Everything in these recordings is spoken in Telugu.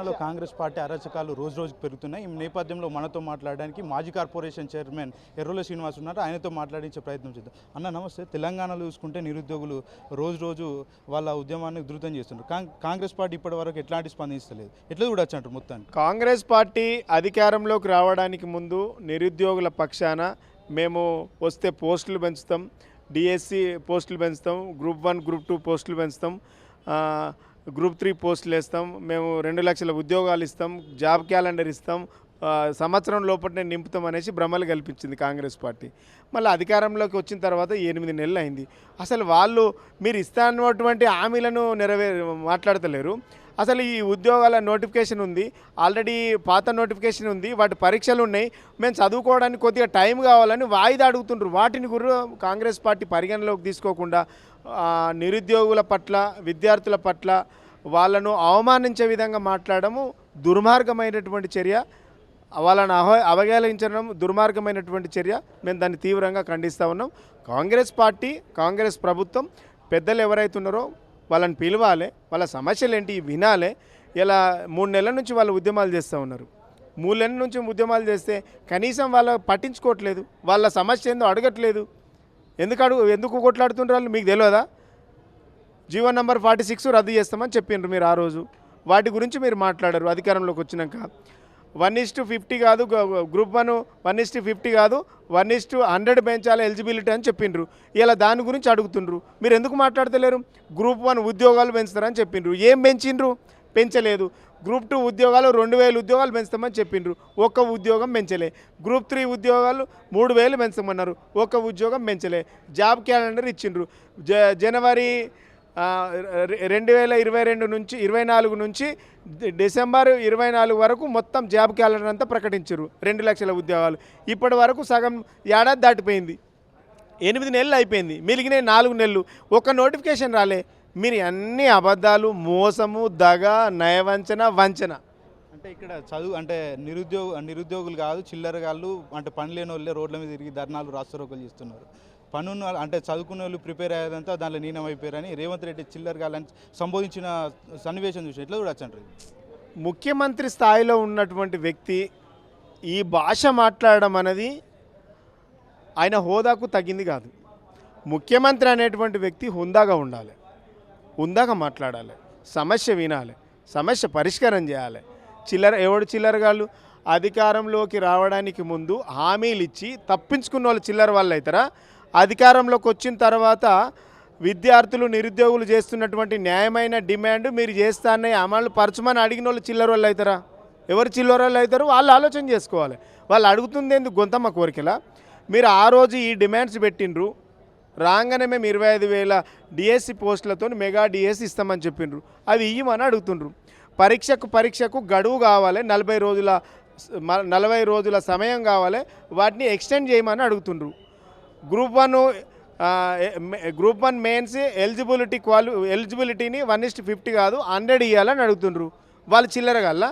తెలంగాణలో కాంగ్రెస్ పార్టీ అరాచకాలు రోజు రోజుకు పెరుగుతున్నాయి. ఈ నేపథ్యంలో మనతో మాట్లాడడానికి మాజీ కార్పొరేషన్ చైర్మన్ ఎర్రోల శ్రీనివాస్ ఉన్నారు. ఆయనతో మాట్లాడించే ప్రయత్నం చేద్దాం. అన్న నమస్తే. తెలంగాణలో చూసుకుంటే నిరుద్యోగులు రోజు రోజు వాళ్ళ ఉద్యమాన్ని ఉధృతం చేస్తున్నారు. కాంగ్- కాంగ్రెస్ పార్టీ ఇప్పటి వరకు ఎట్లాంటి స్పందిస్తలేదు ఎట్లా చూడొచ్చు అంటారు మొత్తానికి? కాంగ్రెస్ పార్టీ అధికారంలోకి రావడానికి ముందు నిరుద్యోగుల పక్షాన మేము వస్తే పోస్టులు పెంచుతాం. డిఎస్సి పోస్టులు పెంచుతాం. గ్రూప్ వన్ గ్రూప్ టూ పోస్టులు పెంచుతాం. గ్రూప్ త్రీ పోస్టులు వేస్తాం. మేము రెండు లక్షల ఉద్యోగాలు ఇస్తాం. జాబ్ క్యాలెండర్ ఇస్తాం. సంవత్సరం లోపలనే నింపుతాం అనేసి భ్రమలు కల్పించింది కాంగ్రెస్ పార్టీ. మళ్ళీ అధికారంలోకి వచ్చిన తర్వాత ఎనిమిది నెలలు అయింది. అసలు వాళ్ళు మీరు ఇస్తా అన్నటువంటి హామీలను నెరవే మాట్లాడతలేరు. అసలు ఈ ఉద్యోగాల నోటిఫికేషన్ ఉంది. ఆల్రెడీ పాత నోటిఫికేషన్ ఉంది. వాటి పరీక్షలు ఉన్నాయి. మేము చదువుకోవడానికి కొద్దిగా టైం కావాలని వాయిదా అడుగుతుండ్రు. వాటిని కూడా కాంగ్రెస్ పార్టీ పరిగణలోకి తీసుకోకుండా నిరుద్యోగుల పట్ల విద్యార్థుల పట్ల వాళ్ళను అవమానించే విధంగా మాట్లాడము దుర్మార్గమైనటువంటి చర్య. వాళ్ళని అహ అవహేళించడం దుర్మార్గమైనటువంటి చర్య. మేము దాన్ని తీవ్రంగా ఖండిస్తూ ఉన్నాం. కాంగ్రెస్ పార్టీ కాంగ్రెస్ ప్రభుత్వం పెద్దలు ఎవరైతే ఉన్నారో వాళ్ళని పిలవాలి. వాళ్ళ సమస్యలు ఏంటి వినాలి. ఇలా మూడు నెలల నుంచి వాళ్ళు ఉద్యమాలు చేస్తూ ఉన్నారు. మూడు నెలల నుంచి ఉద్యమాలు చేస్తే కనీసం వాళ్ళ పట్టించుకోవట్లేదు. వాళ్ళ సమస్య ఏందో అడగట్లేదు. ఎందుకు అడుగు ఎందుకు కొట్లాడుతుండ్రు మీకు తెలియదా? జీవో నెంబర్ ఫార్టీ సిక్స్ రద్దు చేస్తామని చెప్పిండ్రు మీరు ఆ రోజు. వాటి గురించి మీరు మాట్లాడారు అధికారంలోకి వచ్చినాక. వన్ ఇస్టు ఫిఫ్టీ కాదు group one one is to fifty కాదు వన్ ఇస్ టు హండ్రెడ్ పెంచాలి ఎలిజిబిలిటీ అని చెప్పిండ్రు. ఇలా దాని గురించి అడుగుతుండ్రు. మీరు ఎందుకు మాట్లాడతలేరు? గ్రూప్ వన్ ఉద్యోగాలు పెంచుతారని చెప్పిండ్రు. ఏం పెంచిండ్రు? పెంచలేదు. గ్రూప్ టూ ఉద్యోగాలు రెండు వేలు ఉద్యోగాలు పెంచుతామని చెప్పిండ్రు. ఒక్క ఉద్యోగం పెంచలే. గ్రూప్ త్రీ ఉద్యోగాలు మూడు వేలు పెంచమన్నారు. ఒక్క ఉద్యోగం పెంచలే. జాబ్ క్యాలెండర్ ఇచ్చిండ్రు. జ జనవరి రె- రెండు వేల ఇరవై రెండు నుంచి ఇరవై నాలుగు నుంచి డిసెంబర్ ఇరవై నాలుగు వరకు మొత్తం జాబ్ క్యాలెండర్ అంతా ప్రకటించారు రెండు లక్షల ఉద్యోగాలు. ఇప్పటి వరకు సగం ఏడాది దాటిపోయింది. ఎనిమిది నెలలు అయిపోయింది. మిగిలిన నాలుగు నెలలు. ఒక నోటిఫికేషన్ రాలే. మీరు అన్ని అబద్ధాలు మోసము దగ నయవంచన వంచన. అంటే ఇక్కడ చదువు అంటే నిరుద్యోగ నిరుద్యోగులు కాదు చిల్లరగాళ్ళు అంటే పని లేని వాళ్ళే రోడ్ల మీద తిరిగి ధర్నాలు రాస్తారోకలు చేస్తున్నారు. పనున్న వాళ్ళు- అంటే చదువుకునే వాళ్ళు ప్రిపేర్ అయ్యేదంతా దాంట్లో లీనం అయిపోయారని రేవంత్ రెడ్డి చిల్లరగాళ్ళని సంబోధించిన సన్నివేశం చూసి ఎట్లా చూడొచ్చు అంటారు ముఖ్యమంత్రి స్థాయిలో ఉన్నటువంటి వ్యక్తి ఈ భాష మాట్లాడడం అనేది ఆయన హోదాకు తగ్గింది కాదు. ముఖ్యమంత్రి అనేటువంటి వ్యక్తి హుందాగా ఉండాలి. ఉందాక మాట్లాడాలి. సమస్య వినాలి. సమస్య పరిష్కారం చేయాలి. చిల్లర ఎవడు చిల్లరగాళ్ళు? అధికారంలోకి రావడానికి ముందు హామీలు ఇచ్చి తప్పించుకున్న వాళ్ళు చిల్లర వాళ్ళు అవుతారా అధికారంలోకి వచ్చిన తర్వాత విద్యార్థులు నిరుద్యోగులు చేస్తున్నటువంటి న్యాయమైన డిమాండ్ మీరు చేస్తానే అమలు పరచమని అడిగిన వాళ్ళు చిల్లర వాళ్ళు అవుతారా ఎవరు చిల్లర వాళ్ళు అవుతారు వాళ్ళు ఆలోచన చేసుకోవాలి. వాళ్ళు అడుగుతుంది ఎందుకు గొంతమ్మ కోరికలా? మీరు ఆ రోజు ఈ డిమాండ్స్ పెట్టిండ్రు. రాగానే మేము ఇరవై ఐదు వేల డిఎస్సి పోస్టులతో మెగా డిఎస్సి ఇస్తామని చెప్పిండ్రు. అవి ఇయ్యమని అడుగుతుండ్రు. పరీక్షకు పరీక్షకు గడువు కావాలి నలభై రోజుల నలభై రోజుల సమయం కావాలి వాటిని ఎక్స్టెండ్ చేయమని అడుగుతుండ్రు. Group one group one mains eligibility క్వాలి ఎలిజిబిలిటీని వన్ ఇస్ట్ ఫిఫ్టీ కాదు హండ్రెడ్ ఇవ్వాలని అడుగుతుండ్రు. వాళ్ళు చిల్లరగల్లా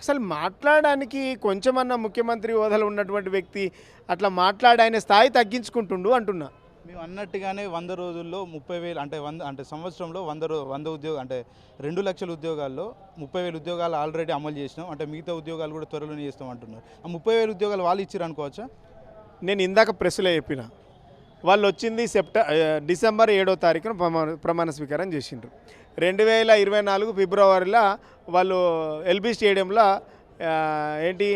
అసలు మాట్లాడడానికి కొంచెమన్నా ముఖ్యమంత్రి హోదాలో ఉన్నటువంటి వ్యక్తి అట్లా మాట్లాడి ఆయన స్థాయి తగ్గించుకుంటుండు అంటున్నా. మేము అన్నట్టుగానే వంద రోజుల్లో ముప్పై వేలు అంటే వంద అంటే సంవత్సరంలో వంద రో వంద ఉద్యోగం అంటే రెండు లక్షల ఉద్యోగాల్లో ముప్పై వేల ఉద్యోగాలు ఆల్రెడీ అమలు చేసినాం. అంటే మిగతా ఉద్యోగాలు కూడా త్వరలోనే చేస్తాం అంటున్నారు. ఆ ముప్పై వేల ఉద్యోగాలు వాళ్ళు ఇచ్చారు అనుకోవచ్చా? నేను ఇందాక ప్రెస్లో చెప్పిన. వాళ్ళు వచ్చింది సెప్ట డిసెంబర్ ఏడో తారీఖున ప్రమాణ ప్రమాణ స్వీకారం చేసిండ్రు. రెండు వేల ఇరవై నాలుగు ఫిబ్రవరిలో వాళ్ళు ఎల్బీ స్టేడియంలో ఏంటి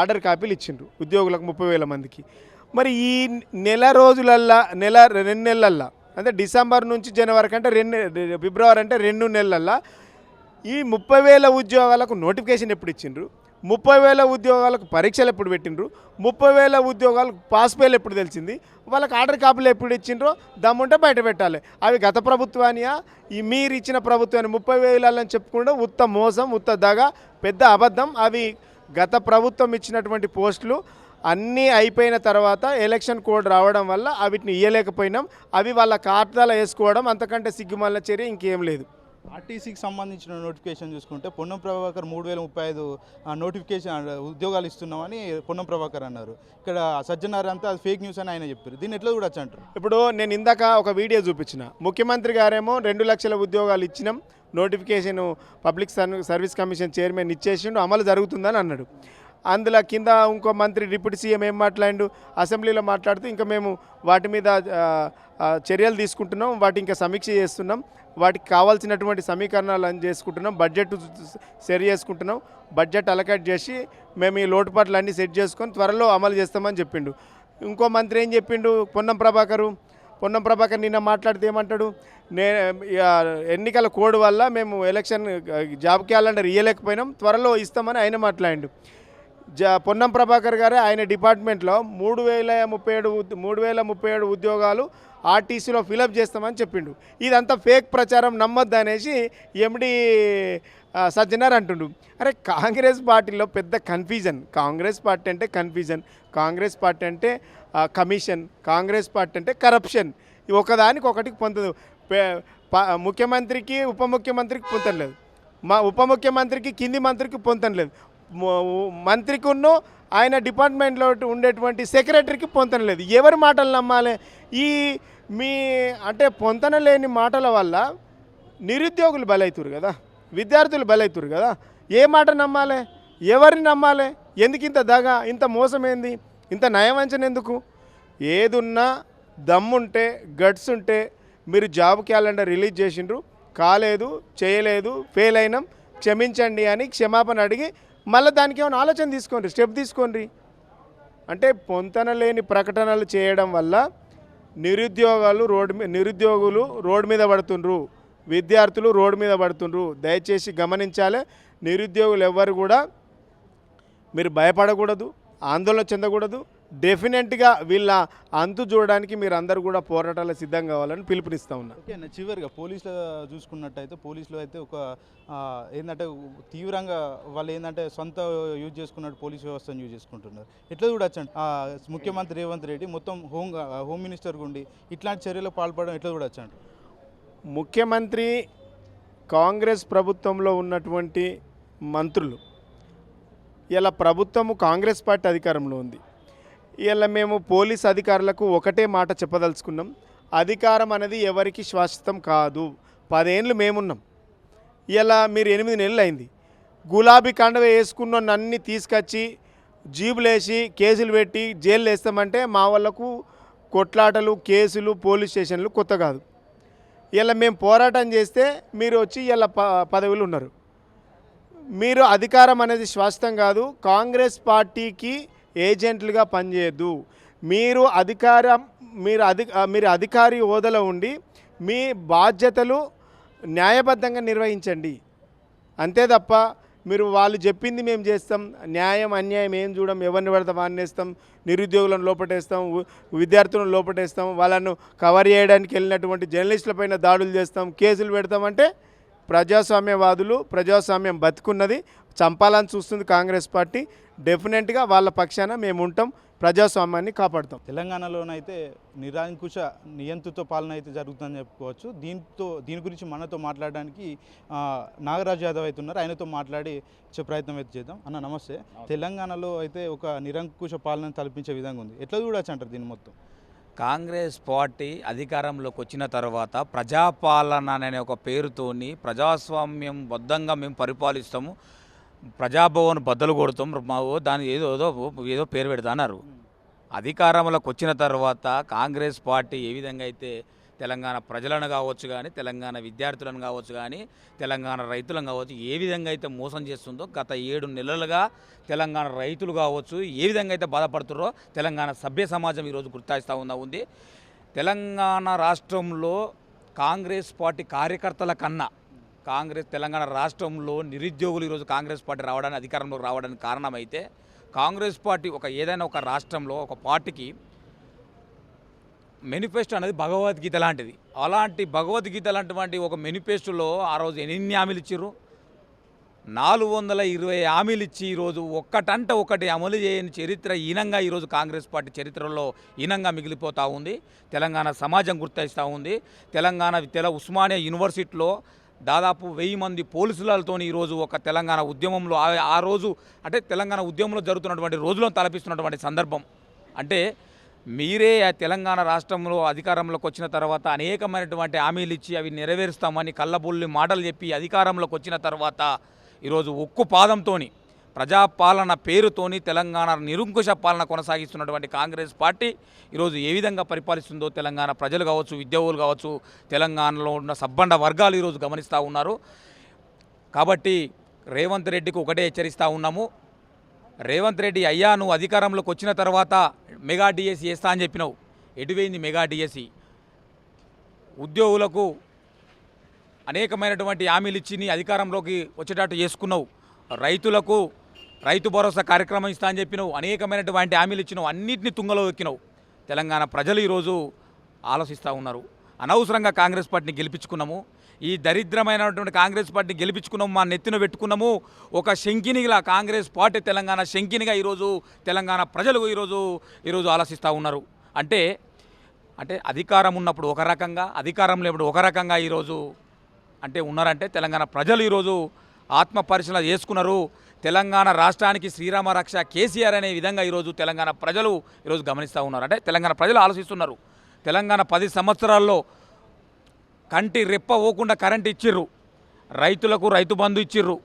ఆర్డర్ కాపీలు ఇచ్చిండ్రు ఉద్యోగులకు ముప్పై వేల మందికి. మరి ఈ నెల రోజులల్లా నెల రెండు నెలలల్లా అంటే డిసెంబర్ నుంచి జనవరి కంటే రెండు ఫిబ్రవరి అంటే రెండు నెలలల్లా ఈ ముప్పై వేల ఉద్యోగాలకు నోటిఫికేషన్ ఎప్పుడు ఇచ్చిండ్రు? ముప్పై వేల ఉద్యోగాలకు పరీక్షలు ఎప్పుడు పెట్టిండ్రు? ముప్పై వేల ఉద్యోగాలకు పాస్ పేలు ఎప్పుడు తెలిసింది? వాళ్ళకి ఆర్డర్ కాపీలు ఎప్పుడు ఇచ్చిండ్రో? దమ్ముంటే బయట పెట్టాలి. అవి గత ప్రభుత్వానియా? ఈ మీరు ఇచ్చిన ప్రభుత్వాన్ని ముప్పై వేలని చెప్పుకుంటే ఉత్త మోసం ఉత్త దగ పెద్ద అబద్ధం. అవి గత ప్రభుత్వం ఇచ్చినటువంటి పోస్టులు అన్నీ అయిపోయిన తర్వాత ఎలక్షన్ కోడ్ రావడం వల్ల వీటిని ఇయ్యలేకపోయినాం. అవి వాళ్ళ ఖాతాలో వేసుకోవడం అంతకంటే సిగ్గుమల్ల చర్య ఇంకేం లేదు. ఆర్టీసీకి సంబంధించిన నోటిఫికేషన్ చూసుకుంటే పొన్నం ప్రభాకర్ మూడు వేల ముప్పై ఐదు నోటిఫికేషన్ ఉద్యోగాలు ఇస్తున్నామని పొన్నం ప్రభాకర్ అన్నారు. ఇక్కడ సజ్జనార్ అంతా అది ఫేక్ న్యూస్ అని ఆయన చెప్పారు. దీన్ని ఎట్లా చూడొచ్చు అంటారు? ఇప్పుడు నేను ఇందాక ఒక వీడియో చూపించిన. ముఖ్యమంత్రి గారేమో రెండు లక్షల ఉద్యోగాలు ఇచ్చినాం. Notification public service commission chairman ఇచ్చేసిండు. అమలు జరుగుతుందని అన్నాడు. అందులో కింద ఇంకో మంత్రి డిప్యూటీ సీఎం ఏం మాట్లాడు అసెంబ్లీలో మాట్లాడుతూ ఇంకా మేము వాటి మీద చర్యలు తీసుకుంటున్నాం. వాటి ఇంకా సమీక్ష చేస్తున్నాం. వాటికి కావాల్సినటువంటి సమీకరణాలు అని చేసుకుంటున్నాం. బడ్జెట్ సరి చేసుకుంటున్నాం. బడ్జెట్ అలకేట్ చేసి మేము ఈ లోటుపాట్లు అన్నీ సెట్ చేసుకొని త్వరలో అమలు చేస్తామని చెప్పిండు. ఇంకో మంత్రి ఏం చెప్పిండు? పొన్నం ప్రభాకరు పొన్నం ప్రభాకర్ నిన్న మాట్లాడితే ఏమంటాడు? నే ఎన్నికల కోడ్ వల్ల మేము ఎలక్షన్ జాబ్ క్యాలెండర్ ఇవ్వలేకపోయినాం త్వరలో ఇస్తామని ఆయన మాట్లాడిండు. జా పొన్నం ప్రభాకర్ గారే ఆయన డిపార్ట్మెంట్లో మూడు వేల ముప్పై ఏడు మూడు వేల ముప్పై ఏడు ఉద్యోగాలు ఆర్టీసీలో ఫిలప్ చేస్తామని చెప్పిండు. ఇదంతా ఫేక్ ప్రచారం నమ్మద్దు అనేసి ఎండి సజ్జనార్ అంటుండు. అరే కాంగ్రెస్ పార్టీలో పెద్ద కన్ఫ్యూజన్. కాంగ్రెస్ పార్టీ అంటే కన్ఫ్యూజన్. కాంగ్రెస్ పార్టీ అంటే కమిషన్. కాంగ్రెస్ పార్టీ అంటే కరప్షన్. ఒకదానికి ఒకటికి పొందదు. పే- ప- ముఖ్యమంత్రికి ఉప ముఖ్యమంత్రికి పొందలేదు మా ఉప ముఖ్యమంత్రికి కింది మంత్రికి పొందడం లేదు. మంత్రికి ఉన్న ఆయన డిపార్ట్మెంట్లో ఉండేటువంటి సెక్రటరీకి పొందడం లేదు. ఎవరి మాటలు నమ్మాలి? ఈ మీ అంటే పొంతన లేని మాటల వల్ల నిరుద్యోగులు బలవుతురు కదా? విద్యార్థులు బలవుతురు కదా? ఏ మాట నమ్మాలి? ఎవరిని నమ్మాలి? ఎందుకు ఇంత దగ ఇంత మోసం ఏంది ఇంత నయవంచన ఎందుకు? ఏదున్నా దమ్ముంటే గట్స్ ఉంటే మీరు జాబ్ క్యాలెండర్ రిలీజ్ చేసిండ్రు. కాలేదు చేయలేదు ఫెయిల్ అయినాం. క్షమించండి అని క్షమాపణ అడిగి మళ్ళీ దానికి ఏమైనా ఆలోచన తీసుకోండి స్టెప్ తీసుకోండి. అంటే పొంతన లేని ప్రకటనలు చేయడం వల్ల నిరుద్యోగాలు రోడ్డు మీద నిరుద్యోగులు రోడ్డు మీద పడుతుండ్రు. విద్యార్థులు రోడ్డు మీద పడుతుండ్రు. దయచేసి గమనించాలి నిరుద్యోగులు ఎవ్వరు కూడా మీరు భయపడకూడదు ఆందోళన చెందకూడదు. డెఫినెట్గా వీళ్ళ అంతు చూడడానికి మీరు అందరూ కూడా పోరాటాలు సిద్ధం కావాలని పిలుపునిస్తా ఉన్నా. ఓకే అన్న చివరిగా పోలీసులు చూసుకున్నట్టయితే పోలీసులు అయితే ఒక ఏంటంటే తీవ్రంగా వాళ్ళు ఏంటంటే సొంత యూజ్ చేసుకున్నట్టు పోలీస్ వ్యవస్థను యూజ్ చేసుకుంటున్నారు. ఎట్లా చూడొచ్చండి? ముఖ్యమంత్రి రేవంత్ రెడ్డి మొత్తం హోమ్ హోమ్ మినిస్టర్ గుండి ఇట్లాంటి చర్యలకు పాల్పడడం ఎట్లా చూడొచ్చండి? ముఖ్యమంత్రి కాంగ్రెస్ ప్రభుత్వంలో ఉన్నటువంటి మంత్రులు ఇలా ప్రభుత్వము కాంగ్రెస్ పార్టీ అధికారంలో ఉంది. ఇలా మేము పోలీస్ అధికారులకు ఒకటే మాట చెప్పదలుచుకున్నాం. అధికారం అనేది ఎవరికి శాశ్వతం కాదు. పదేళ్ళు మేమున్నాం. ఇలా మీరు ఎనిమిది నెలలు అయింది గులాబీ కండవ వేసుకున్న అన్ని తీసుకొచ్చి జీబులేసి కేసులు పెట్టి జైలు వేస్తామంటే మా వాళ్ళకు కొట్లాటలు కేసులు పోలీస్ స్టేషన్లు కొత్త కాదు. ఇలా మేము పోరాటం చేస్తే మీరు వచ్చి ఇలా ప పదవులు ఉన్నారు మీరు అధికారం అనేది శాశ్వతం కాదు. కాంగ్రెస్ పార్టీకి ఏజెంట్లుగా పనిచేయద్దు. మీరు అధికారం మీరు అధి మీరు అధికారి హోదాలో ఉండి మీ బాధ్యతలు న్యాయబద్ధంగా నిర్వహించండి. అంతే తప్ప మీరు వాళ్ళు చెప్పింది మేము చేస్తాం న్యాయం అన్యాయం ఏం చూడం ఎవరిని పడతాం వాడినేస్తాం నిరుద్యోగులను లోపటేస్తాం విద్యార్థులను లోపటేస్తాం వాళ్ళను కవర్ చేయడానికి వెళ్ళినటువంటి జర్నలిస్టులపైన దాడులు చేస్తాం కేసులు పెడతామంటే ప్రజాస్వామ్యవాదులు ప్రజాస్వామ్యం బతుకున్నది చంపాలని చూస్తుంది కాంగ్రెస్ పార్టీ డెఫినెట్గా వాళ్ళ పక్షాన మేము ఉంటాం ప్రజాస్వామ్యాన్ని కాపాడుతాం. తెలంగాణలోనైతే నిరంకుశ నియంత్రిత పాలన అయితే జరుగుతుందని చెప్పుకోవచ్చు. దీంతో దీని గురించి మనతో మాట్లాడడానికి ఆ, నాగరాజు యాదవ్ అయితే ఉన్నారు. ఆయనతో మాట్లాడి ప్రయత్నం అయితే చేద్దాం. అన్న నమస్తే. తెలంగాణలో అయితే ఒక నిరంకుశ పాలన తలపించే విధంగా ఉంది. ఎట్లా చూడొచ్చు అంటారు దీన్ని మొత్తం? కాంగ్రెస్ పార్టీ అధికారంలోకి వచ్చిన తర్వాత ప్రజాపాలన అనే ఒక పేరుతోని ప్రజాస్వామ్యం బద్ధంగా మేము పరిపాలిస్తాము. ప్రజాభవన్ బద్దలు కొడతాం మావో దాని ఏదో ఏదో ఏదో పేరు పెడతా అన్నారు. అధికారంలోకి వచ్చిన తర్వాత కాంగ్రెస్ పార్టీ ఏ విధంగా అయితే తెలంగాణ ప్రజలను కావచ్చు కానీ తెలంగాణ విద్యార్థులను కావచ్చు కానీ తెలంగాణ రైతులను కావచ్చు ఏ విధంగా అయితే మోసం చేస్తుందో గత ఏడు నెలలుగా తెలంగాణ రైతులు కావచ్చు ఏ విధంగా అయితే బాధపడుతున్నారో తెలంగాణ సభ్య సమాజం ఈరోజు గుర్తాయిస్తూ ఉందా ఉంది. తెలంగాణ రాష్ట్రంలో కాంగ్రెస్ పార్టీ కార్యకర్తల కన్నా కాంగ్రెస్ తెలంగాణ రాష్ట్రంలో నిరుద్యోగులు ఈరోజు కాంగ్రెస్ పార్టీ రావడానికి అధికారంలోకి రావడానికి కారణమైతే కాంగ్రెస్ పార్టీ ఒక ఏదైనా ఒక రాష్ట్రంలో ఒక పార్టీకి మేనిఫెస్టో అనేది భగవద్గీత లాంటిది. అలాంటి భగవద్గీత లాంటివంటి ఒక మేనిఫెస్టోలో ఆ రోజు ఎన్ని హామీలు ఇచ్చారు నాలుగు వందల ఇరవై హామీలు ఇచ్చి ఈరోజు ఒక్కటంట ఒకటి అమలు చేయని చరిత్ర ఈనంగా ఈరోజు కాంగ్రెస్ పార్టీ చరిత్రలో ఈనంగా మిగిలిపోతూ ఉంది. తెలంగాణ సమాజం గుర్తిస్తూ ఉంది. తెలంగాణ తెల ఉస్మానియా యూనివర్సిటీలో దాదాపు వెయ్యి మంది పోలీసులతో ఈరోజు ఒక తెలంగాణ ఉద్యమంలో ఆ- రోజు అంటే తెలంగాణ ఉద్యమంలో జరుగుతున్నటువంటి రోజులను తలపిస్తున్నటువంటి సందర్భం. అంటే మీరే ఆ తెలంగాణ రాష్ట్రంలో అధికారంలోకి వచ్చిన తర్వాత అనేకమైనటువంటి హామీలు ఇచ్చి అవి నెరవేరుస్తామని కళ్ళబుల్లి మాటలు చెప్పి అధికారంలోకి వచ్చిన తర్వాత ఈరోజు ఉక్కు పాదంతోని ప్రజాపాలన పేరుతోని తెలంగాణ నిరుంకుశ పాలన కొనసాగిస్తున్నటువంటి కాంగ్రెస్ పార్టీ ఈరోజు ఏ విధంగా పరిపాలిస్తుందో తెలంగాణ ప్రజలు కావచ్చు ఉద్యోగులు కావచ్చు తెలంగాణలో ఉన్న సబ్బండ వర్గాలు ఈరోజు గమనిస్తూ ఉన్నారు. కాబట్టి రేవంత్ రెడ్డికి ఒకటే హెచ్చరిస్తూ ఉన్నాము. రేవంత్ రెడ్డి అయ్యా నువ్వు అధికారంలోకి వచ్చిన తర్వాత మెగా డిఎస్సి వేస్తా అని చెప్పినావు. ఎటువైంది మెగా డిఎస్సి ఉద్యోగులకు అనేకమైనటువంటి హామీలు ఇచ్చి నీ అధికారంలోకి వచ్చేటట్టు చేసుకున్నావు. రైతులకు రైతు భరోసా కార్యక్రమం ఇస్తా అని చెప్పినావు అనేకమైనటువంటి హామీలు ఇచ్చినావు అన్నింటినీ తుంగలో ఎక్కినావు. తెలంగాణ ప్రజలు ఈరోజు ఆలోచిస్తూ ఉన్నారు. అనవసరంగా కాంగ్రెస్ పార్టీని గెలిపించుకున్నాము. ఈ దరిద్రమైనటువంటి కాంగ్రెస్ పార్టీని గెలిపించుకున్నాము మా నెత్తిన పెట్టుకున్నాము. ఒక శంకినిగా కాంగ్రెస్ పార్టీ తెలంగాణ శంకినిగా ఈరోజు తెలంగాణ ప్రజలు ఈరోజు ఈరోజు ఆలోచిస్తూ ఉన్నారు. అంటే అంటే అధికారం ఉన్నప్పుడు ఒక రకంగా అధికారం లేనప్పుడు ఒక రకంగా ఈరోజు అంటే ఉన్నారంటే తెలంగాణ ప్రజలు ఈరోజు ఆత్మ పరిశీలన చేసుకున్నారు. తెలంగాణ రాష్ట్రానికి శ్రీరామ రక్ష కేసీఆర్ అనే విధంగా ఈరోజు తెలంగాణ ప్రజలు ఈరోజు గమనిస్తూ ఉన్నారు. అంటే తెలంగాణ ప్రజలు ఆలోచిస్తున్నారు. తెలంగాణ పది సంవత్సరాల్లో కంటి రెప్ప పోకుండా కరెంట్ ఇచ్చిర్రు. రైతులకు రైతు బంధు ఇచ్చిర్రు.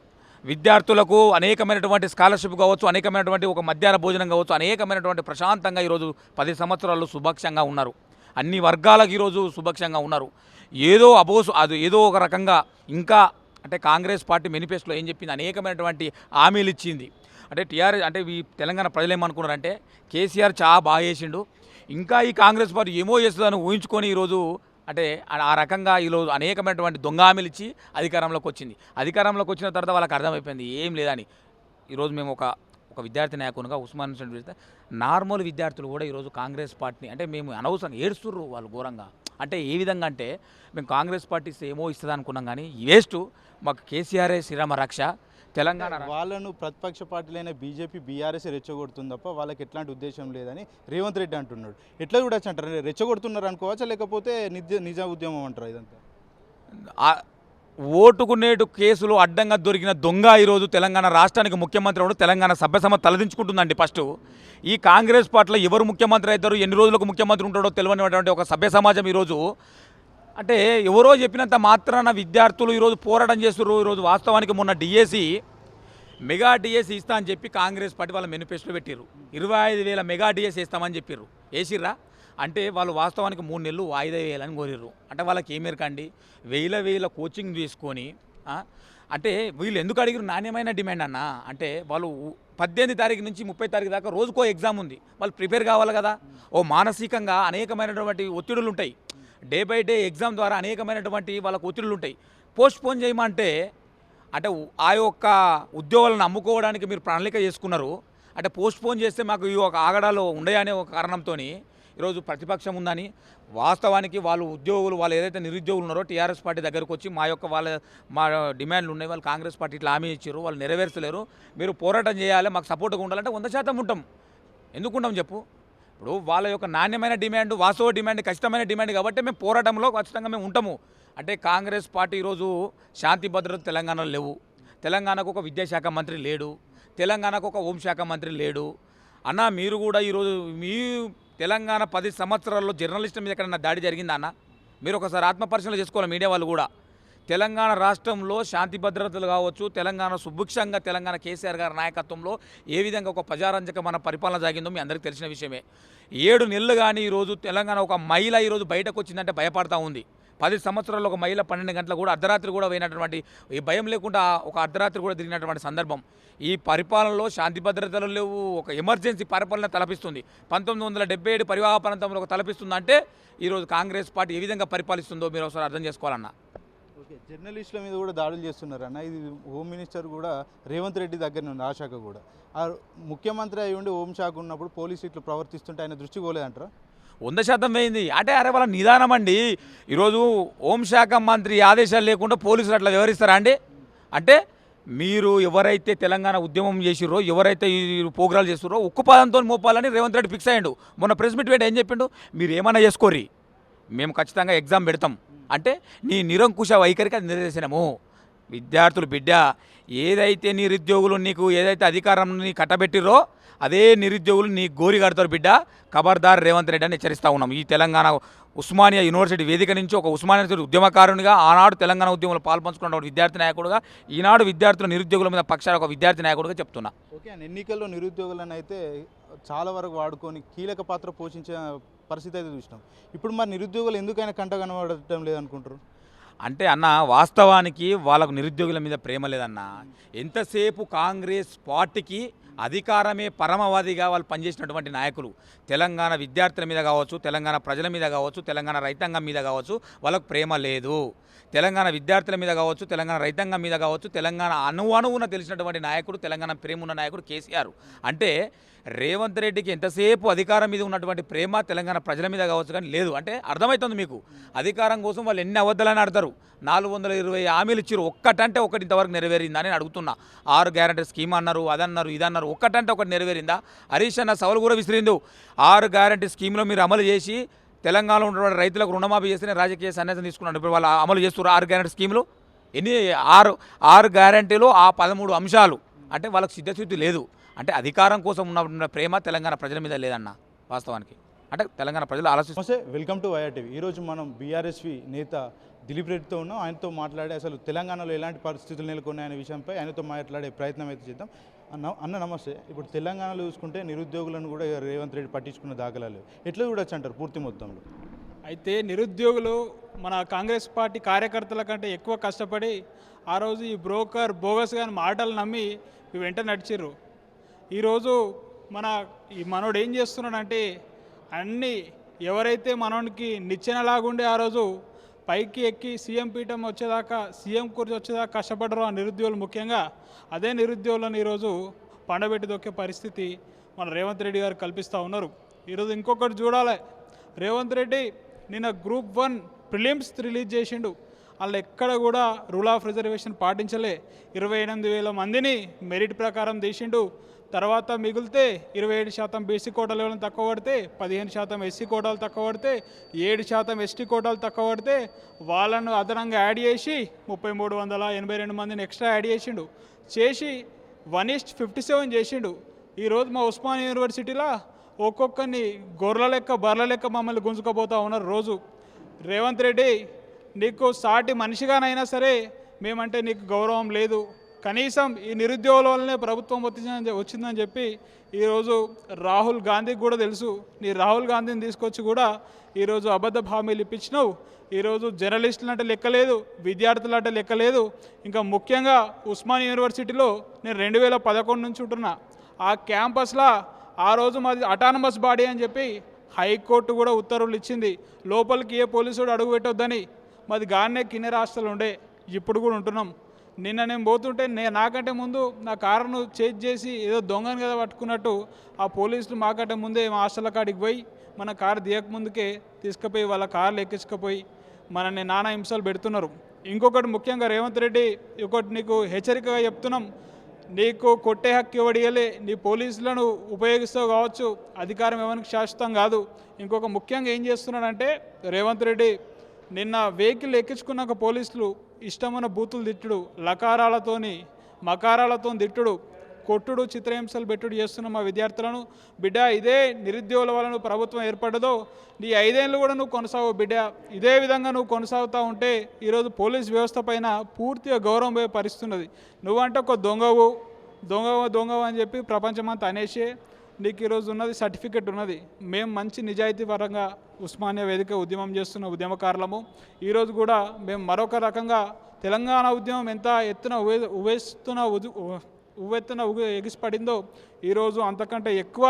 విద్యార్థులకు అనేకమైనటువంటి స్కాలర్షిప్ కావచ్చు అనేకమైనటువంటి ఒక మధ్యాహ్న భోజనం కావచ్చు అనేకమైనటువంటి ప్రశాంతంగా ఈరోజు పది సంవత్సరాలు సుభక్షంగా ఉన్నారు. అన్ని వర్గాలకు ఈరోజు సుభక్షంగా ఉన్నారు. ఏదో అబోసు అది ఏదో ఒక రకంగా ఇంకా అంటే కాంగ్రెస్ పార్టీ మేనిఫెస్టోలో ఏం చెప్పింది? అనేకమైనటువంటి హామీలు ఇచ్చింది. అంటే టీఆర్ఎస్ అంటే ఈ తెలంగాణ ప్రజలు ఏమనుకున్నారంటే కేసీఆర్ చాలా బాగా చేసిండు. ఇంకా ఈ కాంగ్రెస్ పార్టీ ఏమో చేస్తుందని ఊహించుకొని ఈరోజు అంటే ఆ- రకంగా ఈరోజు అనేకమైనటువంటి దొంగ హామీలు ఇచ్చి అధికారంలోకి వచ్చింది. అధికారంలోకి వచ్చిన తర్వాత వాళ్ళకి అర్థమైపోయింది ఏం లేదని. ఈరోజు మేము ఒక ఒక విద్యార్థి నాయకునిగా ఉస్మాన్ హుస్సేన్ నార్మల్ విద్యార్థులు కూడా ఈరోజు కాంగ్రెస్ పార్టీని అంటే మేము అనవసరంగా ఏడుస్తుర్రు వాళ్ళు ఘోరంగా. అంటే ఏ విధంగా అంటే మేము కాంగ్రెస్ పార్టీ ఇస్తే ఏమో ఇస్తుంది అనుకున్నాం కానీ వేస్ట్. మాకు కేసీఆర్ఏ శ్రీరామ రక్ష తెలంగాణ వాళ్ళను ప్రతిపక్ష పార్టీలైన బీజేపీ బీఆర్ఎస్ రెచ్చగొడుతుంది తప్ప వాళ్ళకి ఎట్లాంటి ఉద్దేశం లేదని రేవంత్ రెడ్డి అంటున్నాడు. ఎట్లా చూడొచ్చు అంటారు రెచ్చగొడుతున్నారు అనుకోవచ్చా? లేకపోతే నిజ నిజ ఉద్యమం అంటారు ఇదంతా? ఆ- ఓటుకు నేటు కేసులు అడ్డంగా దొరికిన దొంగ ఈరోజు తెలంగాణ రాష్ట్రానికి ముఖ్యమంత్రి అవడం తెలంగాణ సభ్యసమ తలదించుకుంటుందండి ఫస్ట్. ఈ కాంగ్రెస్ పార్టీలో ఎవరు ముఖ్యమంత్రి అవుతారు? ఎన్ని రోజులకు ముఖ్యమంత్రి ఉంటాడో తెలియనిటువంటి ఒక సభ్య సమాజం ఈరోజు అంటే ఎవరో చెప్పినంత మాత్రాన విద్యార్థులు ఈరోజు పోరాటం చేస్తున్నారు ఈరోజు వాస్తవానికి మొన్న డిఎస్సి మెగా డిఎస్సి ఇస్తా అని చెప్పి కాంగ్రెస్ పార్టీ వాళ్ళ మేనిఫెస్టో పెట్టారు ఇరవై ఐదు వేల మెగా డిఎస్సి ఇస్తామని చెప్పారు వేసిర్రా అంటే వాళ్ళు వాస్తవానికి మూడు నెలలు వాయిదా వేయాలని కోరిర్రు. అంటే వాళ్ళకి ఏం మేరకండి? వేల వేల కోచింగ్ తీసుకొని అంటే వీళ్ళు ఎందుకు అడిగారు నాణ్యమైన డిమాండ్ అన్న? అంటే వాళ్ళు పద్దెనిమిది తారీఖు నుంచి ముప్పై తారీఖు దాకా రోజుకో ఎగ్జామ్ ఉంది. వాళ్ళు ప్రిపేర్ కావాలి కదా. ఓ మానసికంగా అనేకమైనటువంటి ఒత్తిడులు ఉంటాయి డే బై డే ఎగ్జామ్ ద్వారా అనేకమైనటువంటి వాళ్ళకు ఒత్తిళ్ళు ఉంటాయి. పోస్ట్ పోన్ చేయమంటే అంటే ఆ యొక్క ఉద్యోగాలను అమ్ముకోవడానికి మీరు ప్రణాళిక చేసుకున్నారు. అంటే పోస్ట్ పోన్ చేస్తే మాకు ఈ ఒక ఆగడాలు ఉండయనే ఒక కారణంతో ఈరోజు ప్రతిపక్షం ఉందని వాస్తవానికి వాళ్ళు ఉద్యోగులు వాళ్ళు ఏదైతే నిరుద్యోగులు ఉన్నారో టీఆర్ఎస్ పార్టీ దగ్గరకు వచ్చి మా యొక్క వాళ్ళ మా డిమాండ్లు ఉన్నాయి వాళ్ళు కాంగ్రెస్ పార్టీ ఇట్లా హామీ ఇచ్చారు వాళ్ళు నెరవేర్చలేరు. మీరు పోరాటం చేయాలి మాకు సపోర్ట్గా ఉండాలంటే వంద శాతం ఉంటాం. ఎందుకు ఉంటాం చెప్పు? ఇప్పుడు వాళ్ళ యొక్క నాణ్యమైన డిమాండ్ వాస్తవ డిమాండ్ ఖచ్చితమైన డిమాండ్ కాబట్టి మేము పోరాటంలో ఖచ్చితంగా మేము ఉంటాము. అంటే కాంగ్రెస్ పార్టీ ఈరోజు శాంతి భద్రత తెలంగాణలో లేవు. తెలంగాణకు ఒక విద్యాశాఖ మంత్రి లేడు. తెలంగాణకు ఒక హోంశాఖ మంత్రి లేడు. అన్న మీరు కూడా ఈరోజు మీ తెలంగాణ పది సంవత్సరాల్లో జర్నలిస్ట్ మీద ఎక్కడన్నా దాడి జరిగిందా అన్న? మీరు ఒకసారి ఆత్మపరిశీలన చేసుకోవాలి మీడియా వాళ్ళు కూడా? తెలంగాణ రాష్ట్రంలో శాంతి భద్రతలు కావచ్చు తెలంగాణ సుభిక్షంగా తెలంగాణ కేసీఆర్ గారి నాయకత్వంలో ఏ విధంగా ఒక ప్రజారంజక మన పరిపాలన సాగిందో మీ అందరికీ తెలిసిన విషయమే. ఏడు నెలలు కానీ ఈరోజు తెలంగాణ ఒక మహిళ ఈరోజు బయటకు వచ్చిందంటే భయపడతా ఉంది. పది సంవత్సరాలు ఒక మహిళ పన్నెండు గంటలు కూడా అర్ధరాత్రి కూడా పోయినటువంటి ఈ భయం లేకుండా ఒక అర్ధరాత్రి కూడా తిరిగినటువంటి సందర్భం. ఈ పరిపాలనలో శాంతి భద్రతలు లేవు ఒక ఎమర్జెన్సీ పరిపాలన తలపిస్తుంది. పంతొమ్మిది వందల డెబ్బై ఏడు పరివాహ ప్రాంతంలో ఒక ఈరోజు కాంగ్రెస్ పార్టీ ఏ విధంగా పరిపాలిస్తుందో మీరు ఒకసారి అర్థం చేసుకోవాలన్నా. ఓకే జర్నలిస్టుల మీద కూడా దాడులు చేస్తున్నారు అన్న. ఇది హోమ్ మినిస్టర్ కూడా రేవంత్ రెడ్డి దగ్గర ఉంది ఆ శాఖ కూడా. ఆ ముఖ్యమంత్రి అయి ఉండి హోం శాఖ ఉన్నప్పుడు పోలీసు ఇట్లు ప్రవర్తిస్తుంటే ఆయన దృష్టి పోలేదంటారా? వంద శాతం పోయింది. అంటే అరే వాళ్ళ నిదానం అండి. ఈరోజు హోంశాఖ మంత్రి ఆదేశాలు లేకుండా పోలీసులు అట్లా వివరిస్తారా అండి? అంటే మీరు ఎవరైతే తెలంగాణ ఉద్యమం చేసిర్రో ఎవరైతే ఈ ప్రోగ్రాలు చేస్తుర్రో ఉక్కు పాదంతో మోపాలని రేవంత్ రెడ్డి ఫిక్స్ అయ్యిండు. మొన్న ప్రెస్ మీట్ పెట్టి ఏం చెప్పిండు? మీరు ఏమైనా చేసుకోరి మేము ఖచ్చితంగా ఎగ్జామ్ పెడతాం. అంటే నీ నిరంకుశ వైఖరికి అది నిదర్శనము. విద్యార్థులు బిడ్డ ఏదైతే నిరుద్యోగులు నీకు ఏదైతే అధికారం నీ కట్టబెట్టిరో అదే నిరుద్యోగులు నీ గోరి కడతారు బిడ్డ. ఖబర్దార్ రేవంత్ రెడ్డి అని హెచ్చరిస్తూ ఉన్నాం. ఈ తెలంగాణ ఉస్మానియా యూనివర్సిటీ వేదిక నుంచి ఒక ఉస్మానియా యూనివర్సిటీ ఉద్యమకారునిగా ఆనాడు తెలంగాణ ఉద్యమంలో పాల్పంచుకున్న ఒక విద్యార్థి నాయకుడుగా ఈనాడు విద్యార్థుల నిరుద్యోగుల మీద పక్షాన ఒక విద్యార్థి నాయకుడుగా చెప్తున్నా. ఓకే ఎన్నికల్లో నిరుద్యోగులను అయితే చాలా వరకు వాడుకొని కీలక పాత్ర పోషించే పరిస్థితి అయితే చూసినాం. ఇప్పుడు మరి నిరుద్యోగులు ఎందుకైనా కంట కనబడటం లేదనుకుంటారు అంటే అన్న వాస్తవానికి వాళ్ళకు నిరుద్యోగుల మీద ప్రేమ లేదన్న. ఎంతసేపు కాంగ్రెస్ పార్టీకి అధికారమే పరమవాదిగా వాళ్ళు పనిచేసినటువంటి నాయకులు. తెలంగాణ విద్యార్థుల మీద కావచ్చు తెలంగాణ ప్రజల మీద కావచ్చు తెలంగాణ రైతాంగం మీద కావచ్చు వాళ్ళకు ప్రేమ లేదు. తెలంగాణ విద్యార్థుల మీద కావచ్చు తెలంగాణ రైతాంగం మీద కావచ్చు తెలంగాణ అనువణువున తెలిసినటువంటి నాయకుడు తెలంగాణ ప్రేమ ఉన్న నాయకుడు కేసీఆర్. అంటే రేవంత్ రెడ్డికి ఎంతసేపు అధికారం మీద ఉన్నటువంటి ప్రేమ తెలంగాణ ప్రజల మీద కావచ్చు కానీ లేదు. అంటే అర్థమవుతుంది మీకు. అధికారం కోసం వాళ్ళు ఎన్ని అబద్ధాలని ఆడతారు. నాలుగు వందల ఇరవై హామీలు ఇచ్చారు ఒక్కటంటే ఒకటి ఇంతవరకు నెరవేరిందని అడుగుతున్నా. ఆరు గ్యారంటీ స్కీమ్ అన్నారు అదన్నారు ఇదన్నారు ఒక్కటంటే ఒకటి నెరవేరిందా? హరీష్ అన్న సవాలు కూడా విసిరిండు. ఆరు గ్యారంటీ స్కీమ్లో మీరు అమలు చేసి తెలంగాణలో ఉన్నటువంటి రైతులకు రుణమాఫీ చేస్తేనే రాజకీయ సన్యాసం తీసుకున్నాడు. ఇప్పుడు వాళ్ళు అమలు చేస్తున్నారు ఆరు గ్యారంటీ స్కీమ్లు ఎన్ని ఆరు ఆరు గ్యారంటీలు ఆ పదమూడు అంశాలు. అంటే వాళ్ళకి సిద్ధశుద్ధి లేదు. అంటే అధికారం కోసం ఉన్న ప్రేమ తెలంగాణ ప్రజల మీద లేదన్న వాస్తవానికి. అంటే తెలంగాణ ప్రజలు ఆలోచిస్తే వెల్కమ్ టు వైఆర్టీవీ ఈరోజు మనం బీఆర్ఎస్వి నేత దిలీప్ రెడ్డితో ఉన్నాం. ఆయనతో మాట్లాడే అసలు తెలంగాణలో ఎలాంటి పరిస్థితులు నెలకొన్నాయనే విషయంపై ఆయనతో మాట్లాడే ప్రయత్నం అయితే చేద్దాం. అన్న అన్న నమస్తే. ఇప్పుడు తెలంగాణలో చూసుకుంటే నిరుద్యోగులను కూడా రేవంత్ రెడ్డి పట్టించుకున్న దాఖలాలు ఎట్లా చూడొచ్చు అంటారు పూర్తి మొత్తంలో? అయితే నిరుద్యోగులు మన కాంగ్రెస్ పార్టీ కార్యకర్తల కంటే ఎక్కువ కష్టపడి ఆ రోజు ఈ బ్రోకర్ బోగస్ కానీ మాటలు నమ్మి వెంట నడిచిర్రు. ఈరోజు మన ఈ మనోడు ఏం చేస్తున్నాడంటే అన్నీ ఎవరైతే మనోడికి నిచ్చెనలాగుండే ఆ రోజు పైకి ఎక్కి సీఎం పీఠం వచ్చేదాకా సీఎం కుర్చీ వచ్చేదాకా కష్టపడరు ఆ నిరుద్యోగులు ముఖ్యంగా. అదే నిరుద్యోగులను ఈరోజు పండబెట్టి దొక్కే పరిస్థితి మన రేవంత్ రెడ్డి గారు కల్పిస్తూ ఉన్నారు. ఈరోజు ఇంకొకటి చూడాలి. రేవంత్ రెడ్డి నిన్న గ్రూప్ వన్ ప్రిలిమ్స్ రిలీజ్ చేసిండు. వాళ్ళు ఎక్కడ కూడా రూల్ ఆఫ్ రిజర్వేషన్ పాటించలే. ఇరవై ఎనిమిది వేల మందిని మెరిట్ ప్రకారం తీసిండు. తర్వాత మిగిలితే ఇరవై ఏడు శాతం బీసీ కోటాలు ఎవరైనా తక్కువ పడితే పదిహేను శాతం ఎస్సీ కోటాలు తక్కువ పడితే ఏడు శాతం ఎస్టీ కోటాలు తక్కువ పడితే వాళ్ళను అదనంగా యాడ్ చేసి ముప్పై మూడు వందల ఎనభై రెండు మందిని ఎక్స్ట్రా యాడ్ చేసిండు. చేసి వన్ ఈస్ట్ ఫిఫ్టీ సెవెన్ చేసిండు. ఈరోజు మా ఉస్మాన్ యూనివర్సిటీలో ఒక్కొక్కరిని గొర్రెల లెక్క బర్రెల లెక్క మమ్మల్ని గుంజుకపోతూ ఉన్నారు రోజు. రేవంత్ రెడ్డి నీకు సాటి మనిషిగానైనా సరే మేమంటే నీకు గౌరవం లేదు. కనీసం ఈ నిరుద్యోగుల వల్లనే ప్రభుత్వం వచ్చిందని వచ్చిందని చెప్పి ఈరోజు రాహుల్ గాంధీకి కూడా తెలుసు. నీ రాహుల్ గాంధీని తీసుకొచ్చి కూడా ఈరోజు అబద్ధ హామీలు ఇప్పించినావు. ఈరోజు జర్నలిస్టులు అంటే లెక్కలేదు విద్యార్థులు అంటే లెక్కలేదు. ఇంకా ముఖ్యంగా ఉస్మాన్ యూనివర్సిటీలో నేను రెండు వేల పదకొండు నుంచి ఉంటున్నా. ఆ క్యాంపస్లో ఆ రోజు మాది అటానమస్ బాడీ అని చెప్పి హైకోర్టు కూడా ఉత్తర్వులు ఇచ్చింది. లోపలికి ఏ పోలీసుడు అడుగు పెట్టొద్దని. మాది గానే కిన్నెర హాస్టల్ ఉండే. ఇప్పుడు కూడా ఉంటున్నాం. నిన్న నేను పోతుంటే నేను నాకంటే ముందు నా కారును చేజ్ చేసి ఏదో దొంగని కదా పట్టుకున్నట్టు ఆ పోలీసులు మాకంటే ముందే మా హాస్టల్ కాడికి పోయి మన కారు దిగక ముందుకే తీసుకుపోయి వాళ్ళ కార్లు ఎక్కించుకుపోయి మనల్ని నానా హింసలు పెడుతున్నారు. ఇంకొకటి ముఖ్యంగా రేవంత్ రెడ్డి ఇంకొకటి నీకు హెచ్చరికగా చెప్తున్నాం. నీకు కొట్టే హక్కు ఇవ్వడియలే నీ పోలీసులను ఉపయోగిస్తూ కావచ్చు అధికారం ఎవరికి శాశ్వతం కాదు. ఇంకొక ముఖ్యంగా ఏం చేస్తున్నాడంటే రేవంత్ రెడ్డి నిన్న వెహికల్ ఎక్కించుకున్నాక పోలీసులు ఇష్టమైన బూతులు తిట్టుడు లకారాలతోని మకారాలతో తిట్టుడు కొట్టుడు చిత్రహింసలు పెట్టుడు చేస్తున్న మా విద్యార్థులను బిడ్డ ఇదే నిరుద్యోగుల వల్ల ప్రభుత్వం ఏర్పడదో నీ ఐదేళ్ళు కూడా నువ్వు కొనసాగు బిడ్డ. ఇదే విధంగా నువ్వు కొనసాగుతూ ఉంటే ఈరోజు పోలీస్ వ్యవస్థ పైన పూర్తిగా గౌరవం పోయే పరిస్థితున్నది నువ్వంటే ఒక దొంగవు దొంగవు దొంగవు అని చెప్పి ప్రపంచమంతా అనేసి నీకు ఈరోజు ఉన్నది సర్టిఫికెట్ ఉన్నది. మేము మంచి నిజాయితీ పరంగా ఉస్మానియా వేదిక ఉద్యమం చేస్తున్న ఉద్యమకారులము. ఈరోజు కూడా మేము మరొక రకంగా తెలంగాణ ఉద్యమం ఎంత ఎత్తున ఉవే ఉవేస్తున్న ఉదు- ఉవ్వెత్తున ఎగిసిపడిందో ఈరోజు అంతకంటే ఎక్కువ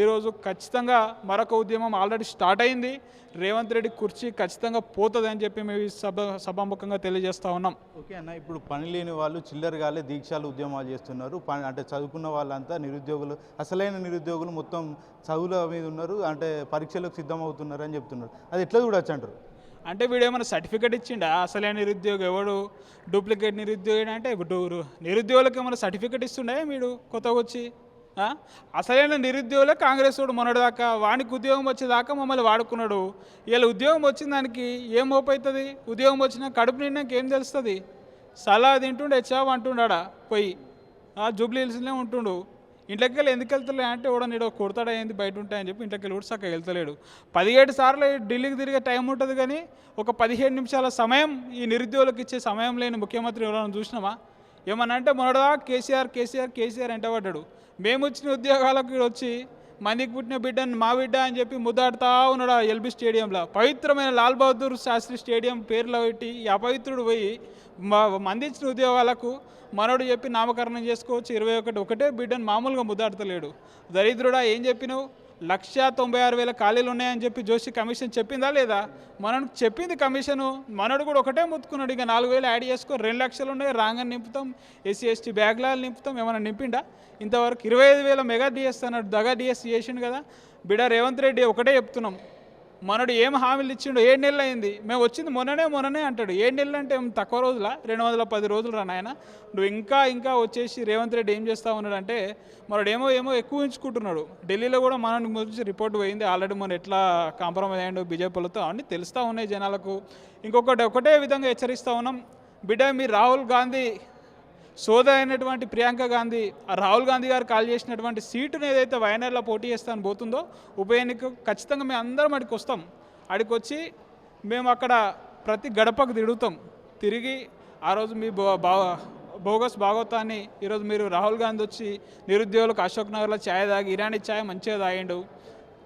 ఈరోజు ఖచ్చితంగా మరొక ఉద్యమం ఆల్రెడీ స్టార్ట్ అయింది. రేవంత్ రెడ్డి కుర్చీ ఖచ్చితంగా పోతుంది అని చెప్పి మేము ఈ సభ సభాముఖంగా తెలియజేస్తా ఉన్నాం. ఓకే అన్న ఇప్పుడు పని లేని వాళ్ళు చిల్లరగాలే దీక్షాలు ఉద్యమాలు చేస్తున్నారు. పని అంటే చదువుకున్న వాళ్ళంతా నిరుద్యోగులు అసలైన నిరుద్యోగులు మొత్తం చదువుల మీద ఉన్నారు అంటే పరీక్షలకు సిద్ధమవుతున్నారు అని చెప్తున్నారు. అది ఎట్లా చూడొచ్చు అంటారు? అంటే వీడు ఏమైనా సర్టిఫికేట్ ఇచ్చిండా? అసలే నిరుద్యోగి ఎవడు? డూప్లికేట్ నిరుద్యోగి అంటే ఇప్పుడు నిరుద్యోగులకు ఏమైనా సర్టిఫికేట్ ఇస్తుండే వీడు కొత్తగా వచ్చి? అసలైన నిరుద్యోగులే కాంగ్రెస్ వాడు మొన్నటిదాకా. వానికి ఉద్యోగం వచ్చేదాకా మమ్మల్ని వాడుకున్నాడు. ఇలా ఉద్యోగం వచ్చిన దానికి ఏం హోప్ అవుతుంది ఉద్యోగం వచ్చినా కడుపు నిండాక ఏం తెలుస్తుంది? సలా తింటుండే చావు అంటుండా పోయి. ఆ జూబ్లీ హిల్స్లోనే ఉంటుండు. ఇంట్లోకి వెళ్ళి ఎందుకు వెళ్తలే అంటే కూడా నీడు కొడతాడా ఏంది బయట ఉంటాయని చెప్పి ఇంట్లోకి వెళ్ళి కూడా చక్కగా వెళ్తలేడు. పదిహేడు సార్లు ఢిల్లీకి తిరిగే టైం ఉంటుంది కానీ ఒక పదిహేడు నిమిషాల సమయం ఈ నిరుద్యోగులకు ఇచ్చే సమయం లేని ముఖ్యమంత్రి ఎవరైనా చూసినామా ఏమన్నా అంటే మొన్నడా కేసీఆర్ కేసీఆర్ కేసీఆర్ ఎంట పడ్డాడు మేము వచ్చిన ఉద్యోగాలకు వచ్చి మనకి పుట్టిన బిడ్డను మా బిడ్డ అని చెప్పి ముద్దాడుతా ఉన్నాడు ఆ ఎల్బీ స్టేడియంలో. పవిత్రమైన లాల్ బహదూర్ శాస్త్రి స్టేడియం పేర్లో పెట్టి ఈ అపవిత్రుడు పోయి మందించిన ఉద్యోగాలకు మనోడు చెప్పి నామకరణం చేసుకోవచ్చు. ఇరవై ఒకటి ఒకటే బిడ్డను మామూలుగా ముద్దాడతలేడు. దరిద్రుడా ఏం చెప్పినావు? లక్ష తొంభై ఆరు వేల ఖాళీలు ఉన్నాయని చెప్పి జోషి కమిషన్ చెప్పిందా లేదా? మనకు చెప్పింది కమిషను. మనడు కూడా ఒకటే ముత్తుకున్నాడు. ఇక నాలుగు వేలు యాడ్ చేసుకో రెండు లక్షలు ఉన్నాయి రాంగని నింపుతాం. SC ST బ్యాగ్లాలు నింపుతాం. ఏమైనా నింపిండా? ఇంతవరకు ఇరవై ఐదు వేల మెగా డిఎస్ అన్నాడు. దగా డిఎస్ చేసిండు కదా. బిడా రేవంత్ రెడ్డి ఒకటే చెప్తున్నాం. మనడు ఏం హామీలు ఇచ్చిండు ఏడు నెలలు అయింది. మేము వచ్చింది మొన్ననే మొన్ననే అంటాడు. ఏడు నెలలు అంటే తక్కువ రోజుల? రెండు వందల పది రోజులు రా నాయన. నువ్వు ఇంకా ఇంకా వచ్చేసి రేవంత్ రెడ్డి ఏం చేస్తా ఉన్నాడు అంటే మనడు ఏమో ఏమో ఎక్కువ ఉంచుకుంటున్నాడు. ఢిల్లీలో కూడా మన గురించి రిపోర్ట్ పోయింది. ఆల్రెడీ మనం ఎట్లా కాంప్రమైజ్ అయ్యాడు బీజేపీలతో అన్నీ తెలుస్తూ ఉన్నాయి జనాలకు. ఇంకొకటి ఒకటే విధంగా హెచ్చరిస్తూ ఉన్నాం. బిడ్డ మీరు రాహుల్ గాంధీ సోద అయినటువంటి ప్రియాంక గాంధీ ఆ రాహుల్ గాంధీ గారు కాల్ చేసినటువంటి సీటును ఏదైతే వయనాడులో పోటీ చేస్తాను పోతుందో ఉప ఎన్నిక ఖచ్చితంగా మేము అందరం అడికి వస్తాం. అడికి వచ్చి మేము అక్కడ ప్రతి గడపకు తిరుగుతాం. తిరిగి ఆ రోజు మీ బో బా బోగస్ భాగవతాన్ని ఈరోజు మీరు రాహుల్ గాంధీ వచ్చి నిరుద్యోగులకు అశోక్ నగర్లో ఛాయ్ తాగి ఇరానీ ఛాయ్ మంచిగా తాగిండు.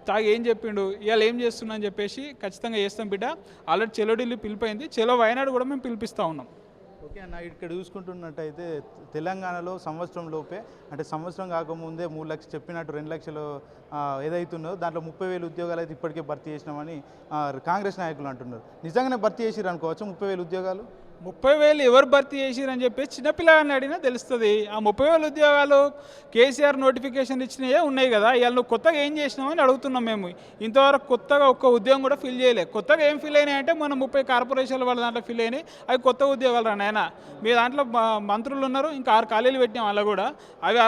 తాగి ఏం చెప్పిండు? ఇవాళ ఏం చేస్తున్నా అని చెప్పేసి ఖచ్చితంగా చేస్తాం బిడ్డ. ఆల్రెడీ చెలోడిల్లు పిలిపోయింది. చెలో వయనాడు కూడా మేము పిలిపిస్తూ ఉన్నాం. ఓకే అన్న ఇక్కడ చూసుకుంటున్నట్టయితే తెలంగాణలో సంవత్సరం లోపే అంటే సంవత్సరం కాకముందే మూడు లక్షలు చెప్పినట్టు రెండు లక్షలు ఆ, ఏదైతుందో దాంట్లో ముప్పై వేలు ఉద్యోగాలు అయితే ఇప్పటికే భర్తీ చేసినామని కాంగ్రెస్ నాయకులు అంటున్నారు. నిజంగానే భర్తీ చేసిరు అనుకోవచ్చు ముప్పై వేలు ఉద్యోగాలు? ముప్పై వేలు ఎవరు భర్తీ చేసిరని చెప్పి చిన్నపిల్లగాన్ని అడిగినా తెలుస్తుంది. ఆ ముప్పై వేల ఉద్యోగాలు కేసీఆర్ నోటిఫికేషన్ ఇచ్చినవే ఉన్నాయి కదా. ఇవాళ నువ్వు కొత్తగా ఏం చేసినావని అడుగుతున్నాం మేము. ఇంతవరకు కొత్తగా ఒక్క ఉద్యోగం కూడా ఫిల్ చేయలే. కొత్తగా ఏం ఫిల్ అయినాయి అంటే మనం ముప్పై కార్పొరేషన్ల వాళ్ళ దాంట్లో ఫిల్ అయినాయి. అవి కొత్త ఉద్యోగాలు రా నాయన. మీ దాంట్లో మంత్రులు ఉన్నారు. ఇంకా ఆరు ఖాళీలు పెట్టినాం అలా కూడా. అవి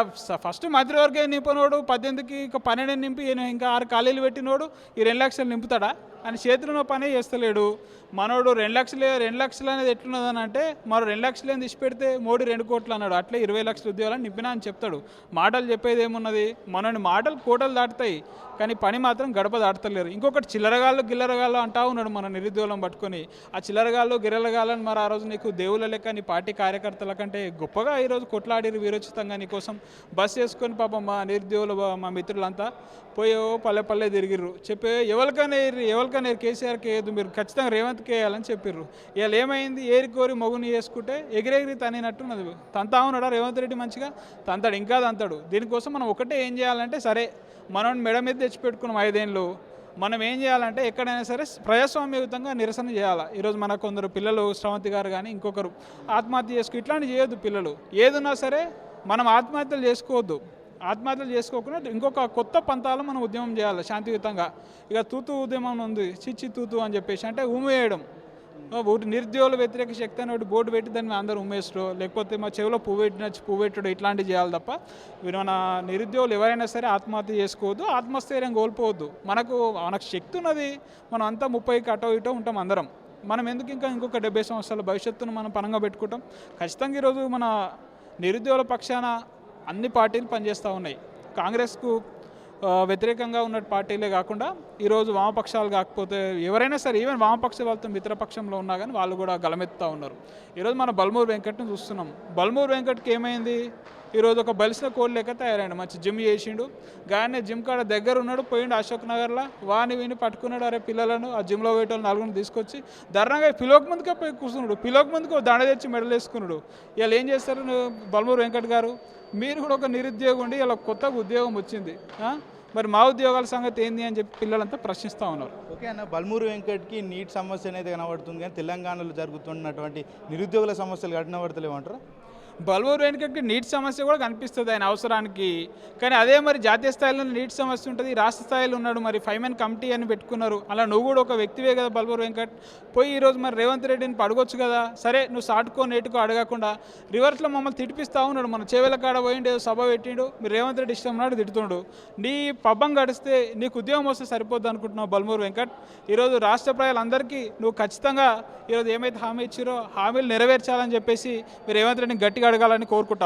ఫస్ట్ మంత్రివర్గం నింపినోడు పద్దెనిమిదికి ఇంకా పన్నెండు నింపి ఇంకా ఆరు ఖాళీలు పెట్టినోడు ఈ రెండు లక్షలు నింపుతాడా? అని చేతిలో పనే చేస్తలేడు. మనోడు రెండు లక్షలు రెండు లక్షలు అనేది ఎట్లున్నదని అంటే మరో రెండు లక్షలు ఏం తీసి పెడితే మోడీ రెండు కోట్లు అన్నాడు. అట్లే ఇరవై లక్షల ఉద్యోగాలు నింపినా అని చెప్తాడు. మాటలు చెప్పేది ఏమున్నది? మనని మాటలు కోటలు దాటుతాయి. కానీ పని మాత్రం గడప దాటలేరు ఇంకొకటి చిల్లరగాళ్ళు గిల్లరగాళ్ళు అంటా ఉన్నాడు మన నిరుద్యోగం పట్టుకొని. ఆ చిల్లరగాళ్ళు గిల్లరగాళ్ళని మరి ఆ రోజు నీకు దేవుళ్ళ లెక్క నీ పార్టీ కార్యకర్తల కంటే గొప్పగా ఈరోజు కొట్లాడిరు వీరోచితంగా నీకోసం బస్ చేసుకొని పాపం మా నిరుద్యోగులు మా మిత్రులంతా పోయో పల్లె పల్లె తిరిగిర్రు. చెప్పే ఎవరికైనా ఏరి ఎవరికైనా ఏరి కేసీఆర్కి మీరు? ఖచ్చితంగా రేవంత్కి వేయాలని చెప్పిర్రు. ఇవాళ ఏమైంది? ఏరి కోరి మొగుని వేసుకుంటే ఎగిరెగిరి తనినట్టున్నది తంతా ఉన్నాడా రేవంత్ రెడ్డి మంచిగా? తంతాడు ఇంకా తంతాడు. దీనికోసం మనం ఒకటే ఏం చేయాలంటే సరే మనం మెడ మీద తెచ్చిపెట్టుకున్నాం ఐదేళ్ళు మనం ఏం చేయాలంటే ఎక్కడైనా సరే ప్రజాస్వామ్యయుతంగా నిరసన చేయాలి. ఈరోజు మన కొందరు పిల్లలు శ్రవంతి గారు కానీ ఇంకొకరు ఆత్మహత్య చేసుకుని ఇట్లాంటి చేయొద్దు పిల్లలు. ఏదున్నా సరే మనం ఆత్మహత్యలు చేసుకోవద్దు. ఆత్మహత్యలు చేసుకోకుండా ఇంకొక కొత్త పంతాలు మనం ఉద్యమం చేయాలి శాంతియుతంగా. ఇక తూతు ఉద్యమం ఉంది. చిచ్చి తూతు అని చెప్పేసి అంటే ఉమ్మేయడం ఒకటి నిరుద్యోగుల వ్యతిరేక శక్తి అని ఒకటి బోర్డు పెట్టి దాన్ని అందరూ ఉమ్మేస్తారు లేకపోతే మా చెవిలో పువ్వు పెట్టినచ్చు పువ్వు పెట్టుడు ఇట్లాంటివి చేయాలి తప్ప మన నిరుద్యోగులు ఎవరైనా సరే ఆత్మహత్య చేసుకోవద్దు ఆత్మస్థైర్యం కోల్పోవద్దు. మనకు మనకు శక్తి ఉన్నది. మనం అంతా ముప్పైకి అటో ఇటో ఉంటాం అందరం. మనం ఎందుకు ఇంకా ఇంకొక డెబ్బై సంవత్సరాల భవిష్యత్తును మనం పనంగా పెట్టుకుంటాం? ఖచ్చితంగా ఈరోజు మన నిరుద్యోగుల పక్షాన అన్ని పార్టీలు పనిచేస్తూ ఉన్నాయి. కాంగ్రెస్కు వ్యతిరేకంగా ఉన్న పార్టీలే కాకుండా ఈరోజు వామపక్షాలు కాకపోతే ఎవరైనా సరే ఈవెన్ వామపక్ష వాళ్ళతో మిత్రపక్షంలో ఉన్నా కానీ వాళ్ళు కూడా గలమెత్తుతూ ఉన్నారు. ఈరోజు మనం బల్మూర్ వెంకట్ని చూస్తున్నాం. బల్మూర్ వెంకట్కి ఏమైంది? ఈరోజు ఒక బలిసిన కోడ్ లెక్క తయారైండు. మంచి జిమ్ చేసిండు. గాయనే జిమ్ కాడ దగ్గర ఉన్నాడు పోయిండు అశోక్ నగర్లో. వాని విని పట్టుకున్నాడు అరే పిల్లలను ఆ జిమ్లో పోయేటోళ్ళు నలుగురిని తీసుకొచ్చి ధర్నంగా పిలోక ముందుకే పోయి కూర్చున్నాడు. పిలోక ముందుకు దండ తెచ్చి మెడల్ వేసుకున్నాడు. ఇవాళ ఏం చేస్తారు నువ్వు బల్మూరు వెంకట్ గారు? మీరు కూడా ఒక నిరుద్యోగం ఉండి ఇలా కొత్తగా ఉద్యోగం వచ్చింది. మరి మా ఉద్యోగాల సంగతి ఏంది అని చెప్పి పిల్లలంతా ప్రశ్నిస్తూ ఉన్నారు. ఓకే అన్న బల్మూరు వెంకట్కి నీట్ సమస్య అనేది కనబడుతుంది కానీ తెలంగాణలో జరుగుతున్నటువంటి నిరుద్యోగుల సమస్యలు కఠినపడతలేమంటారు బల్వూరు వెనుకకి నీటి సమస్య కూడా కనిపిస్తుంది ఆయన అవసరానికి. కానీ అదే మరి జాతీయ స్థాయిలో నీటి సమస్య ఉంటుంది రాష్ట్ర స్థాయిలో ఉన్నాడు మరి ఫైవ్ మెన్ కమిటీ అని పెట్టుకున్నారు. అలా నువ్వు కూడా ఒక వ్యక్తివే కదా బల్వూరు వెంకట్ పోయి ఈరోజు మరి రేవంత్ రెడ్డిని అడగొచ్చు కదా. సరే నువ్వు సాటుకో నేటుకో అడగకుండా. రివర్స్లో మమ్మల్ని తిడిపిస్తా ఉన్నాడు. మన చెవుల కాడ పోయిండు ఏదో సభ పెట్టిండు. మీరు రేవంత్ రెడ్డి ఇష్టం నాడు తిడుతుండు. నీ పబ్బం గడిస్తే నీకు ఉద్యోగం వస్తే సరిపోద్ది అనుకుంటున్నావు బల్మూరు వెంకట్ ఈరోజు రాష్ట్ర ప్రజలందరికీ నువ్వు ఖచ్చితంగా ఈరోజు ఏమైతే హామీ ఇచ్చారో హామీలు నెరవేర్చాలని చెప్పేసి మీరు రేవంత్ రెడ్డిని గట్టిగా అడగాలని కోరుకుంటా